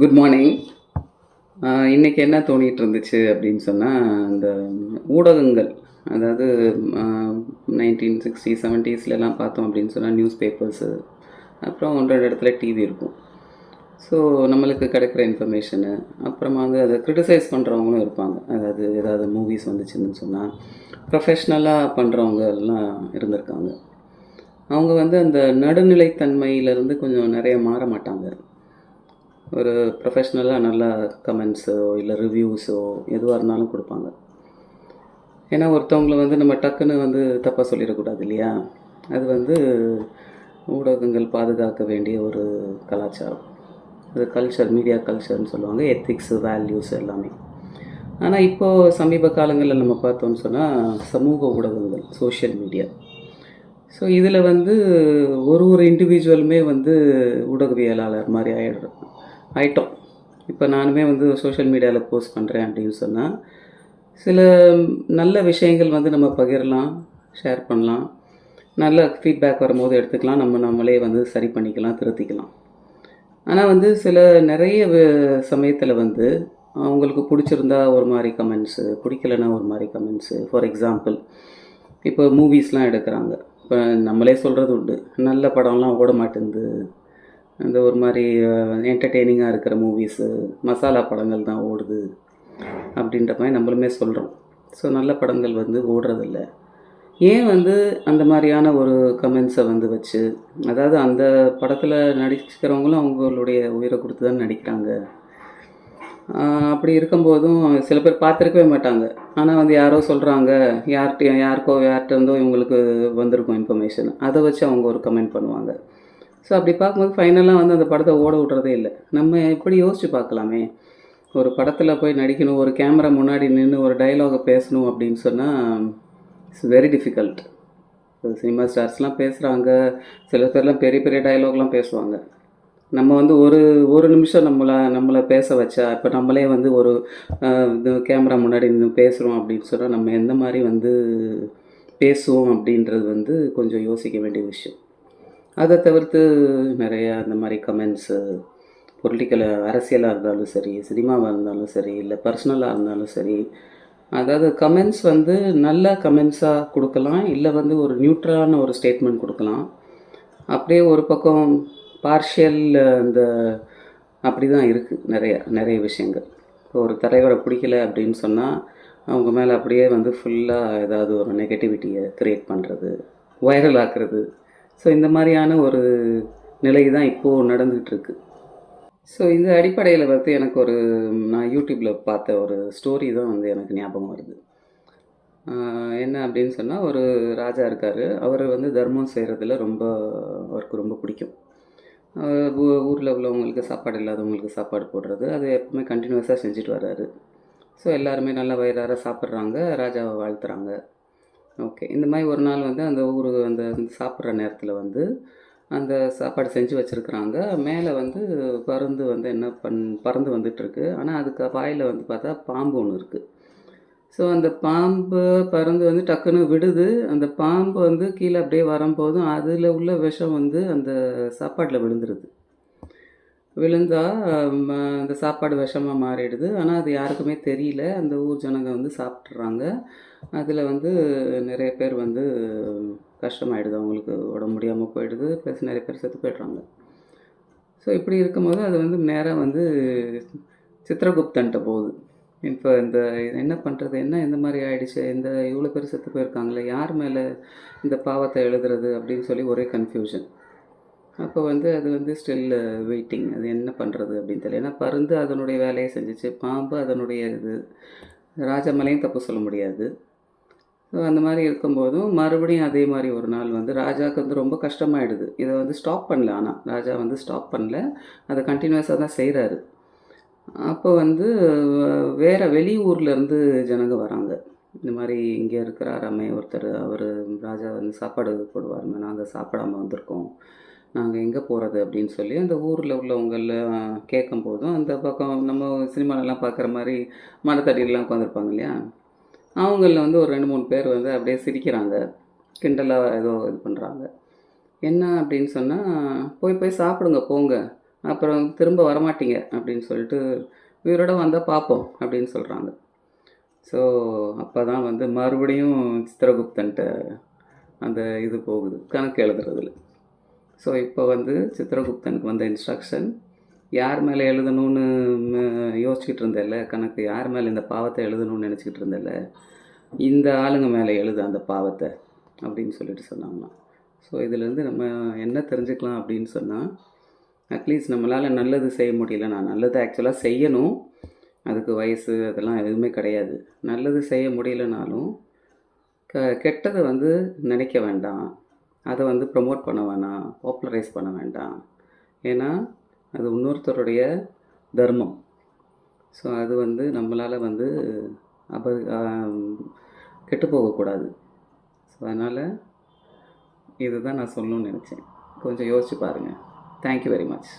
Good morning இன்றைக்கி என்ன தோணிகிட்டு இருந்துச்சு அப்படின்னு சொன்னால் அந்த ஊடகங்கள் அதாவது நைன்டீன் சிக்ஸ்டி செவன்ட்டீஸ்லலாம் பார்த்தோம் அப்படின்னு சொன்னால் நியூஸ் பேப்பர்ஸு அப்புறம் ஒன்றரை இடத்துல டிவி இருக்கும். ஸோ நம்மளுக்கு கிடைக்கிற இன்ஃபர்மேஷனு அப்புறமா வந்து அதை க்ரிட்டிசைஸ் பண்ணுறவங்களும் இருப்பாங்க. அதாவது ஏதாவது மூவிஸ் வந்துச்சுன்னு சொன்னால் ப்ரொஃபஷ்னலாக பண்ணுறவங்க எல்லாம் இருந்திருக்காங்க. அவங்க வந்து அந்த நடுநிலைத்தன்மையிலேருந்து கொஞ்சம் நிறைய மாற மாட்டாங்க. ஒரு ப்ரொஃபஷ்னலாக நல்லா கமெண்ட்ஸோ இல்லை ரிவ்யூஸோ எதுவாக இருந்தாலும் கொடுப்பாங்க. ஏன்னா ஒருத்தவங்களை வந்து நம்ம டக்குன்னு வந்து தப்பாக சொல்லிடக்கூடாது இல்லையா? அது வந்து ஊடகங்கள் பாதுகாக்க வேண்டிய ஒரு கலாச்சாரம். அது கல்ச்சர் மீடியா கல்ச்சர்னு சொல்லுவாங்க. எத்திக்ஸ் வேல்யூஸ் எல்லாமே. ஆனால் இப்போது சமீப காலங்களில் நம்ம பார்த்தோம்னு சொன்னால் சமூக ஊடகங்கள் சோஷியல் மீடியா ஸோ இதில் வந்து ஒரு ஒரு இண்டிவிஜுவலுமே வந்து ஊடகவியலாளர் மாதிரி ஆகிடுறோம் ஆயிட்டோம். இப்போ நானுமே வந்து சோஷியல் மீடியாவில் போஸ்ட் பண்ணுறேன் அப்படின்னு சொன்னால் சில நல்ல விஷயங்கள் வந்து நம்ம பகிரலாம் ஷேர் பண்ணலாம். நல்ல ஃபீட்பேக் வரும்போது எடுத்துக்கலாம். நம்ம நம்மளே வந்து சரி பண்ணிக்கலாம் திருத்திக்கலாம். ஆனால் வந்து சில நிறைய சமயத்தில் வந்து அவங்களுக்கு பிடிச்சிருந்தா ஒரு மாதிரி கமெண்ட்ஸு பிடிக்கலனா ஒரு மாதிரி கமெண்ட்ஸு ஃபார் எக்ஸாம்பிள் இப்போ மூவிஸ்லாம் எடுக்கிறாங்க. இப்போ நம்மளே சொல்கிறது உண்டு. நல்ல படம்லாம் ஓட மாட்டேங்குது அந்த ஒரு மாதிரி என்டர்டெய்னிங்காக இருக்கிற மூவிஸு மசாலா படங்கள் தான் ஓடுது அப்படின்ற மாதிரி நம்மளுமே சொல்கிறோம் ஸோ நல்ல படங்கள் வந்து ஓடுறதில்ல. ஏன் வந்து அந்த மாதிரியான ஒரு கமெண்ட்ஸை வந்து வச்சு அதாவது அந்த படத்தில் நடிச்சுக்கிறவங்களும் அவங்களுடைய உயிரை கொடுத்து தான் நடிக்கிறாங்க. அப்படி இருக்கும்போதும் சில பேர் பார்த்துருக்கவே மாட்டாங்க. ஆனால் வந்து யாரோ சொல்கிறாங்க யார்கிட்ட யாருக்கோ யார்கிட்ட இருந்தோ இவங்களுக்கு வந்திருக்கும் இன்ஃபர்மேஷன் அதை வச்சு அவங்க ஒரு கமெண்ட் பண்ணுவாங்க. ஸோ அப்படி பார்க்கும்போது ஃபைனலாக வந்து அந்த படத்தை ஓட விட்றதே இல்லை. நம்ம எப்படி யோசித்து பார்க்கலாமே? ஒரு படத்தில் போய் நடிக்கணும் ஒரு கேமரா முன்னாடி நின்று ஒரு டைலாகை பேசணும் அப்படின்னு சொன்னால் இட்ஸ் வெரி டிஃபிகல்ட் சினிமா ஸ்டார்ஸ்லாம் பேசுகிறாங்க சில பேர்லாம் பெரிய பெரிய டைலாக்லாம் பேசுவாங்க. நம்ம வந்து ஒரு ஒரு நிமிஷம் நம்மளை நம்மளை பேச வச்சா இப்போ நம்மளே வந்து ஒரு இது கேமரா முன்னாடி நின்று பேசுகிறோம் அப்படின்னு சொன்னால் நம்ம எந்த மாதிரி வந்து பேசுவோம் அப்படின்றது வந்து கொஞ்சம் யோசிக்க வேண்டிய விஷயம். அதை தவிர்த்து நிறையா இந்த மாதிரி கமெண்ட்ஸு பொலிட்டிக்கல் அரசியலாக இருந்தாலும் சரி சினிமாவாக இருந்தாலும் சரி இல்லை பர்சனலாக இருந்தாலும் சரி அதாவது கமெண்ட்ஸ் வந்து நல்ல கமெண்ட்ஸாக கொடுக்கலாம் இல்லை வந்து ஒரு நியூட்ரலான ஒரு ஸ்டேட்மெண்ட் கொடுக்கலாம். அப்படியே ஒரு பக்கம் பார்ஷியல் அந்த அப்படி தான் இருக்குது நிறைய நிறைய விஷயங்கள். இப்போ ஒரு தலைவரை பிடிக்கல அப்படின்னு சொன்னால் அவங்க மேலே அப்படியே வந்து ஃபுல்லாக ஏதாவது ஒரு நெகட்டிவிட்டியை க்ரியேட் பண்ணுறது வைரல் ஆக்குறது ஸோ இந்த மாதிரியான ஒரு நிலை தான் இப்போது நடந்துகிட்ருக்கு ஸோ இந்த அடிப்படையில் வந்து எனக்கு ஒரு நான் யூடியூப்பில் பார்த்த ஒரு ஸ்டோரி தான் வந்து எனக்கு ஞாபகம் வருது. என்ன அப்படின்னு சொன்னால் ஒரு ராஜா இருக்கார். அவர் வந்து தர்மம் செய்கிறதுல ரொம்ப அவருக்கு ரொம்ப பிடிக்கும். ஊரில் உள்ளவங்களுக்கு சாப்பாடு இல்லாதவங்களுக்கு சாப்பாடு போடுறது அது எப்பவுமே கண்டினியூஸாக செஞ்சுட்டு வர்றாரு. ஸோ எல்லாருமே நல்லா வயிறார சாப்பிட்றாங்க ராஜாவை வாழ்த்துறாங்க. ஓகே. இந்த மாதிரி ஒரு நாள் வந்து அந்த ஊர் அந்த சாப்பிட்ற நேரத்தில் வந்து அந்த சாப்பாடு செஞ்சு வச்சுருக்குறாங்க. மேலே வந்து பருந்து வந்து என்ன பண் பறந்து வந்துட்டுருக்கு. ஆனால் அதுக்கு வாயில் வந்து பார்த்தா பாம்பு ஒன்று இருக்குது ஸோ அந்த பாம்பு பறந்து வந்து டக்குன்னு விடுது. அந்த பாம்பு வந்து கீழே அப்படியே வரும்போதும் அதில் உள்ள விஷம் வந்து அந்த சாப்பாட்டில் விழுந்துருது. விழுந்தால் அந்த சாப்பாடு விஷமாக மாறிடுது. ஆனால் அது யாருக்குமே தெரியல. அந்த ஊர் ஜனங்க வந்து சாப்பிட்றாங்க அதில் வந்து நிறைய பேர் வந்து கஷ்டமாயிடுது. அவங்களுக்கு உடம்பு முடியாமல் போயிடுது. ப்ளஸ் நிறைய பேர் செத்து போய்ட்றாங்க. ஸோ இப்படி இருக்கும்போது அது வந்து நேராக வந்து சித்திரகுப்தன்ட்ட போகுது. இப்போ இந்த என்ன பண்ணுறது என்ன இந்த மாதிரி ஆயிடுச்சு? இந்த இவ்வளோ பேர் செத்து போயிருக்காங்களே. யார் மேலே இந்த பாவத்தை எழுதுறது? அப்படின்னு சொல்லி ஒரே கன்ஃபியூஷன் அப்போ வந்து அது வந்து ஸ்டில் வெயிட்டிங் அது என்ன பண்ணுறது அப்படின்னு தெரியல. ஏன்னா பருந்து அதனுடைய வேலையை செஞ்சிச்சு பாம்பு அதனுடைய இது ராஜா தப்பு சொல்ல முடியாது. ஸோ அந்த மாதிரி இருக்கும்போதும் மறுபடியும் அதே மாதிரி ஒரு நாள் வந்து ராஜாவுக்கு வந்து ரொம்ப கஷ்டமாயிடுது. இதை வந்து ஸ்டாப் பண்ணல ஆனால் ராஜா வந்து ஸ்டாப் பண்ணல. அதை கண்டினியூஸாக தான் செய்கிறாரு அப்போ வந்து வேறு வெளியூர்லேருந்து ஜனங்க வராங்க. இந்த மாதிரி இங்கே இருக்கிறாராமே ஒருத்தர். அவர் ராஜா வந்து சாப்பாடு போடுவார் நாங்கள் சாப்பிடாம வந்திருக்கோம். நாங்கள் எங்கே போகிறது அப்படின்னு சொல்லி அந்த ஊரில் உள்ளவங்கள்லாம் கேட்கும் போதும் அந்த பக்கம் நம்ம சினிமாலெலாம் பார்க்குற மாதிரி மரத்தடியிலலாம் உட்காந்துருப்பாங்க இல்லையா? அவங்களில் வந்து ஒரு ரெண்டு மூணு பேர் வந்து அப்படியே சிரிக்கிறாங்க. கிண்டலாக ஏதோ இது பண்ணுறாங்க என்ன அப்படின்னு சொன்னால் போய் போய் சாப்பிடுங்க போங்க. அப்புறம் திரும்ப வரமாட்டீங்க. அப்படின்னு சொல்லிட்டு உயிரோட வந்தால் பார்ப்போம். அப்படின்னு சொல்கிறாங்க ஸோ அப்போ தான் வந்து மறுபடியும் சித்திரகுப்தன்ட்ட அந்த இது போகுது கணக்கு எழுதுறதுல. ஸோ இப்போ வந்து சித்திரகுப்தனுக்கு வந்த இன்ஸ்ட்ரக்ஷன் யார் மேலே எழுதணும்னு யோசிச்சுக்கிட்டு இருந்தேல்ல கணக்கு யார் மேலே இந்த பாவத்தை எழுதணும்னு நினச்சிக்கிட்டு இருந்தேல்ல இந்த ஆளுங்க மேலே எழுது அந்த பாவத்தை அப்படின்னு சொல்லிட்டு சொன்னாங்களாம். ஸோ இதுலேருந்து நம்ம என்ன தெரிஞ்சுக்கலாம் அப்படின்னு சொன்னால் அட்லீஸ்ட் நம்மளால் நல்லது செய்ய முடியல. நான் நல்லது ஆக்சுவலாக செய்யணும். அதுக்கு வயசு அதெல்லாம் எதுவுமே கிடையாது. நல்லது செய்ய முடியலனாலும் க கெட்டதை வந்து நினைக்க வேண்டாம். அதை வந்து ப்ரமோட் பண்ண வேணாம் பாப்புலரைஸ் பண்ண வேண்டாம். ஏன்னா அது இன்னொருத்தருடைய தர்மம். ஸோ அது வந்து நம்மளால் வந்து அப கெட்டு போகக்கூடாது. ஸோ அதனால் இதுதான் நான் சொல்லணும்னு நினச்சேன். கொஞ்சம் யோசிச்சு பாருங்கள் தேங்க்யூ வெரி மச்